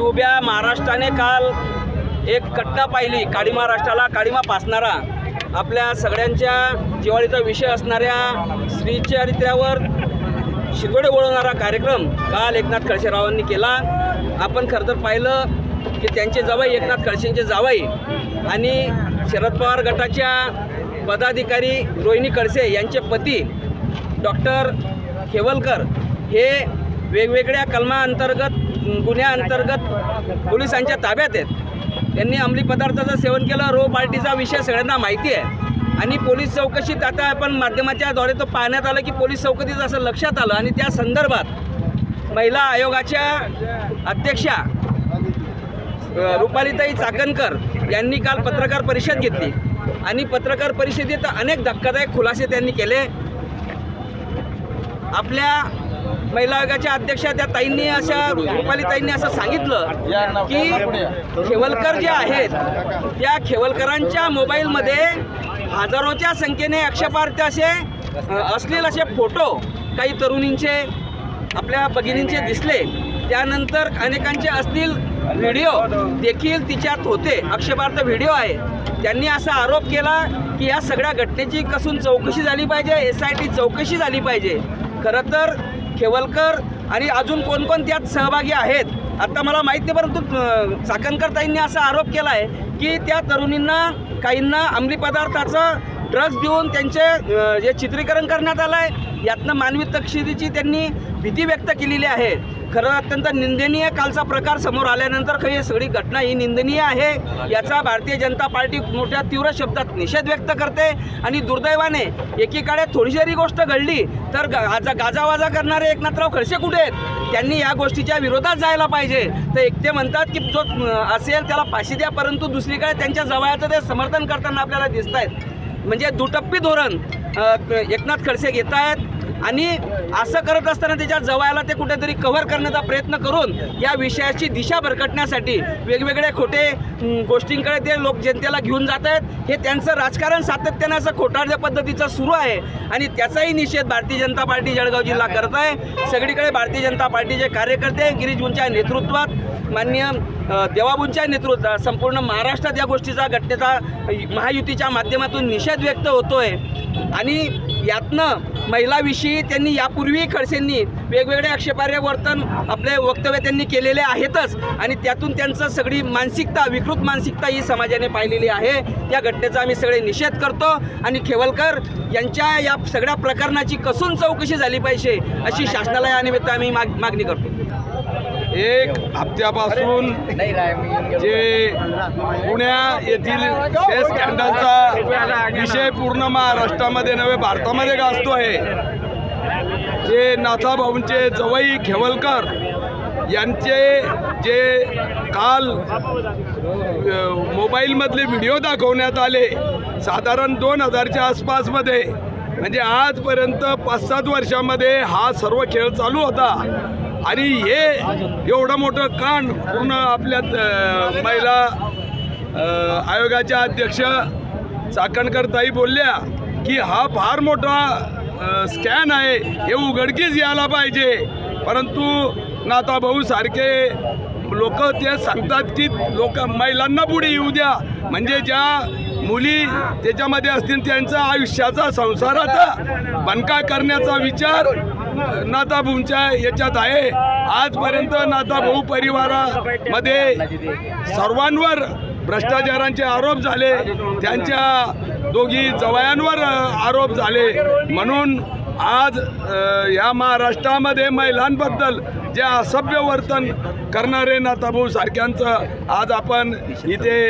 उभ्या महाराष्ट्राने काल एक कट्टा पाहिली काळी महाराष्ट्राला काळीमा पासणारा. आपल्या सगळ्यांच्या दिवाळीचा विषय असणाऱ्या श्रीचरित्र्यावर शिरगोडे वळवणारा कार्यक्रम काल एकनाथ खडसेरावांनी केला. आपण खरं तर पाहिलं की त्यांचे जावाई एकनाथ खडसेंचे जावाई आणि शरद पवार गटाच्या पदाधिकारी रोहिणी खडसे यांचे पती डॉक्टर खेवलकर हे वेगवेगळ्या कलमाअंतर्गत गुन्ह्याअंतर्गत पोलिसांच्या ताब्यात आहेत. त्यांनी अंमली पदार्थाचं सेवन केलं रो पार्टीचा विषय सगळ्यांना माहिती आहे. आणि पोलीस चौकशीत आता आपण माध्यमाच्या द्वारे तो पाहण्यात आलं की पोलीस चौकशीत असं लक्षात आलं आणि त्या संदर्भात महिला आयोगाच्या अध्यक्षा रुपालीताई चाकणकर यांनी काल पत्रकार परिषद घेतली. आणि पत्रकार परिषदेत अनेक धक्कादायक खुलासे त्यांनी केले. आपल्या महिला आयोगाच्या अध्यक्षा त्या ताईंनी अशा रुपालीताईंनी असं सांगितलं की खेवलकर जे आहेत त्या खेवलकरांच्या मोबाईलमध्ये हजारोच्या संख्येने आक्षेपार्थ असे अ, अश्लील असे फोटो काही तरुणींचे आपल्या भगिनींचे दिसले. त्यानंतर अनेकांचे असतील व्हिडिओ देखील तिच्यात होते. आक्षेपार्थ व्हिडिओ आहे. त्यांनी असा आरोप केला की या सगळ्या घटनेची कसून चौकशी झाली पाहिजे एस आय टी चौकशी झाली पाहिजे. खरं तर खेवलकर आणि अजून कोणकोण त्यात सहभागी आहेत आत्ता मला माहीत नाही परंतु चाकणकर ताईंनी असा आरोप केला आहे की त्या तरुणींना काहींना अंमली पदार्थाचं ड्रग्ज देऊन त्यांचे जे चित्रीकरण करण्यात आलं आहे यातनं मानवी तक्षिरीची त्यांनी भीती व्यक्त केलेली आहे. खरं अत्यंत निंदनीय कालचा प्रकार समोर आल्यानंतर खरी सगळी घटना ही निंदनीय आहे याचा भारतीय जनता पार्टी मोठ्या तीव्र शब्दात निषेध व्यक्त करते आणि दुर्दैवाने एकीकडे थोडी जरी गोष्ट घडली तर गाजा गाजावाजा करणारे एकनाथराव खडसे कुठे आहेत? त्यांनी या गोष्टीच्या विरोधात जायला पाहिजे. तर एक ते म्हणतात की जो असेल त्याला फाशी द्या परंतु दुसरीकडे त्यांच्या जवळचं ते समर्थन करताना आपल्याला दिसत आहेत म्हणजे दुटप्पी धोरण एकनाथ खडसे घेत आहेत आणि असं करत असताना त्याच्या जवळला ते कुठेतरी कव्हर करण्याचा प्रयत्न करून या विषयाची दिशा भरकटण्यासाठी वेगवेगळे खोटे गोष्टींकडे ते लोक जनतेला घेऊन जात आहेत. हे त्यांचं राजकारण सातत्यानं असं खोटारड्या पद्धतीचं सुरू आहे आणि त्याचाही निषेध भारतीय जनता पार्टी जळगाव जिल्हा करत आहे. सगळीकडे भारतीय जनता पार्टीचे कार्यकर्ते गिरीशबुंच्या नेतृत्वात माननीय देवाबूंच्या देवाबुंच्या नेतृत्वात संपूर्ण महाराष्ट्रात या गोष्टीचा घटनेचा महायुतीच्या माध्यमातून निषेध व्यक्त होतोय. आणि यातनं महिलाविषयी त्यांनी यापूर्वी खडसेंनी वेगवेगळे आक्षेपार्ह वर्तन आपले वक्तव्य त्यांनी केलेले आहेतच. आणि त्यातून त्यांचं सगळी मानसिकता विकृत मानसिकता ही समाजाने पाहिलेली आहे. त्या घटनेचा आम्ही सगळे निषेध करतो. आणि खेवलकर यांच्या या सगळ्या प्रकरणाची कसून चौकशी झाली पाहिजे अशी शासनाला या निमित्त आम्ही माग मागणी करतो. एक हप्त्यापासून जे पुण्या येथील सेस स्कॅन्डलचा विषय पूर्ण महाराष्ट्रामध्ये नव्हे भारतामध्ये गाजतो आहे. जे नाथाभाऊंचे जवई खेवलकर यांचे जे काल मोबाईलमधले व्हिडिओ दाखवण्यात आले साधारण दोन हजारच्या आसपासमध्ये. म्हणजे आजपर्यंत पाच सात वर्षामध्ये हा सर्व खेळ चालू होता. आणि हे एवढं मोठं कांड पूर्ण आपल्या महिला आयोगाच्या अध्यक्ष चाकणकर ताई बोलल्या की हा फार मोठा स्कॅन आहे हे उघडकीस यायला पाहिजे. परंतु नाताभाऊ सारखे लोक ते सांगतात की लोक महिलांना पुढे येऊ द्या. म्हणजे ज्या मुली त्याच्यामध्ये असतील त्यांचा आयुष्याचा संसाराचा बनका करण्याचा विचार नाताभाऊंच्या याच्यात आहे. आजपर्यंत नाताभाऊ परिवारामध्ये सर्वांवर भ्रष्टाचारांचे आरोप झाले. त्यांच्या दोघी जवयांवर आरोप झाले. म्हणून आज या महाराष्ट्रामध्ये महिलांबद्दल जे असभ्य वर्तन करणारे नाताभाऊ सारख्यांचं आज आपण इथे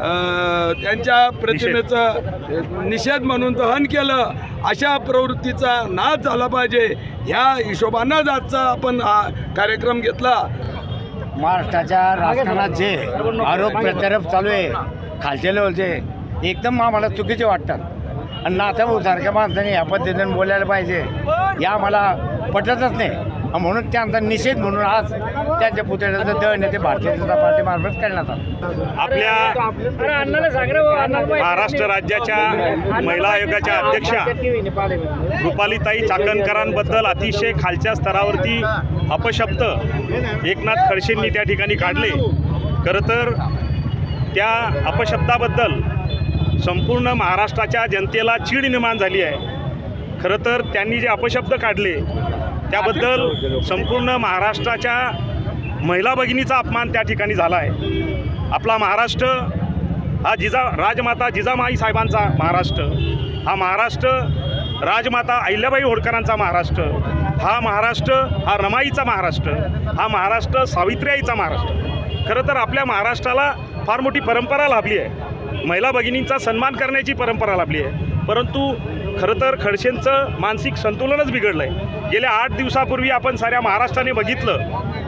त्यांच्या प्रतिमेचं निषेध म्हणून दहन केलं अशा प्रवृत्तीचा नाश झाला पाहिजे. ह्या हिशोबानं आजचा आपण हा कार्यक्रम घेतला. महाराष्ट्राच्या राजकारणात जे आरोप प्रत्यारोप चालू आहे खालच्या लेवलचे एकदम आम्हाला चुकीचे वाटतात. आणि नाथाभाऊ सारख्या माणसाने या पद्धतीने बोलायला पाहिजे. या मला पटतच नाही. म्हणून त्यांचा निषेध म्हणून आज त्यांच्या पुतळ्याचं दहन ते भारतीय जनता पार्टीमार्फत करण्यात आलं. आपल्या महाराष्ट्र राज्याच्या महिला आयोगाच्या अध्यक्षा रुपालीताई चाकणकरांबद्दल अतिशय खालच्या स्तरावरती अपशब्द एकनाथ खडसेंनी त्या ठिकाणी काढले. खरं तर त्या अपशब्दाबद्दल संपूर्ण महाराष्ट्राच्या जनतेला चीड निर्माण झाली आहे. खरं तर त्यांनी जे अपशब्द काढले त्याबद्दल संपूर्ण महाराष्ट्राच्या महिला भगिनीचा अपमान त्या ठिकाणी झाला आहे. आपला महाराष्ट्र हा जिजा राजमाता जिजामाई साहेबांचा महाराष्ट्र हा महाराष्ट्र राजमाता अहिल्याबाई होळकरांचा महाराष्ट्र हा महाराष्ट्र हा रमाईचा महाराष्ट्र हा महाराष्ट्र सावित्रीआईचा महाराष्ट्र. खरं तर आपल्या महाराष्ट्राला फार मोठी परंपरा लाभली आहे. महिला भगिनींचा सन्मान करण्याची परंपरा लाभली आहे. परंतु खरं तर खडसेंचं मानसिक संतुलनच बिघडलं आहे गेल्या आठ दिवसापूर्वी आपण साऱ्या महाराष्ट्राने बघितलं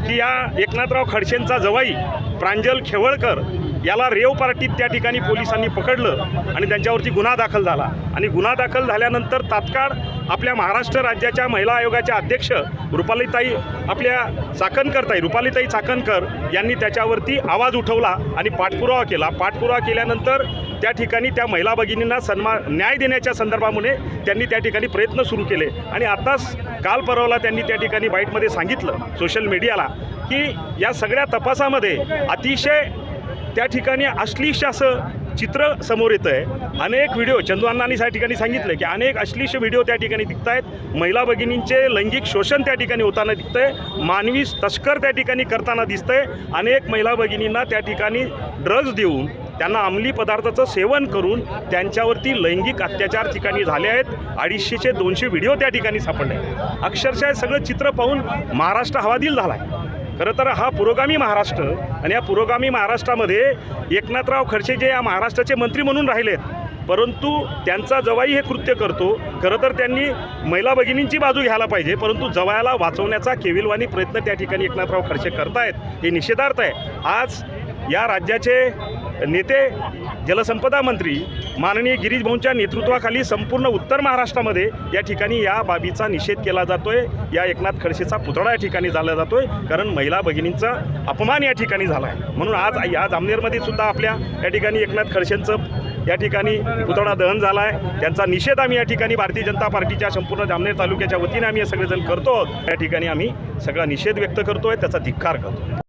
की या एकनाथराव खडसेंचा जवाई प्रांजल खेवळकर याला रेव पार्टीत त्या ठिकाणी पोलिसांनी पकडलं आणि त्यांच्यावरती गुन्हा दाखल झाला. आणि गुन्हा दाखल झाल्यानंतर तात्काळ आपल्या महाराष्ट्र राज्याच्या महिला आयोगाच्या अध्यक्ष रुपालीताई आपल्या चाकणकरताई रुपालीताई चाकणकर यांनी त्याच्यावरती आवाज उठवला आणि पाठपुरावा केला. पाठपुरावा केल्यानंतर त्या ठिकाणी त्या महिला भगिनींना सन्मान न्याय देण्याच्या संदर्भामुळे त्यांनी त्या ठिकाणी प्रयत्न सुरू केले. आणि आताच काल परवाला त्यांनी त्या ठिकाणी बाईटमध्ये सांगितलं सोशल मीडियाला की या सगळ्या तपासामध्ये अतिशय त्या ठिकाणी अश्लीष असं चित्र समोर येतं आहे अनेक व्हिडिओ चंदू त्या ठिकाणी सांगितलं की अनेक अश्लीष व्हिडिओ त्या ठिकाणी दिसत आहेत महिला भगिनींचे लैंगिक शोषण त्या ठिकाणी होताना दिसतं आहे मानवी तस्कर त्या ठिकाणी करताना दिसतंय. अनेक महिला भगिनींना त्या ठिकाणी ड्रग्ज देऊन त्यांना अंमली पदार्थाचं सेवन करून त्यांच्यावरती लैंगिक अत्याचार ठिकाणी झाले आहेत. अडीचशेचे दोनशे व्हिडिओ त्या ठिकाणी सापडले अक्षरशः सगळं चित्र पाहून महाराष्ट्र हवादिल झाला आहे खरं तर हा पुरोगामी महाराष्ट्र आणि या पुरोगामी महाराष्ट्रामध्ये एकनाथराव खडसे जे या महाराष्ट्राचे मंत्री म्हणून राहिलेत परंतु त्यांचा जवाई हे कृत्य करतो. खरं तर त्यांनी महिला भगिनींची बाजू घ्यायला पाहिजे. परंतु जवायाला वाचवण्याचा केविलवाणी प्रयत्न त्या ठिकाणी एकनाथराव खडसे करतायत हे निषेधार्थ आहे. आज या राज्याचे नेते जलसंपदा मंत्री माननीय गिरीश भाऊंच्या नेतृत्वाखाली संपूर्ण उत्तर महाराष्ट्रामध्ये या ठिकाणी या बाबीचा निषेध केला जातोय. या एकनाथ खडसेचा पुतळा या ठिकाणी झाला जातोय कारण महिला भगिनींचा अपमान या ठिकाणी झाला आहे म्हणून आज या जामनेरमध्ये सुद्धा आपल्या या ठिकाणी एकनाथ खडसेंचं या ठिकाणी पुतळा दहन झाला आहे त्यांचा निषेध आम्ही या ठिकाणी भारतीय जनता पार्टीच्या संपूर्ण जामनेर तालुक्याच्या वतीने आम्ही सगळेजण करतो आहोत. या ठिकाणी आम्ही सगळा निषेध व्यक्त करतोय त्याचा धिक्कार करतो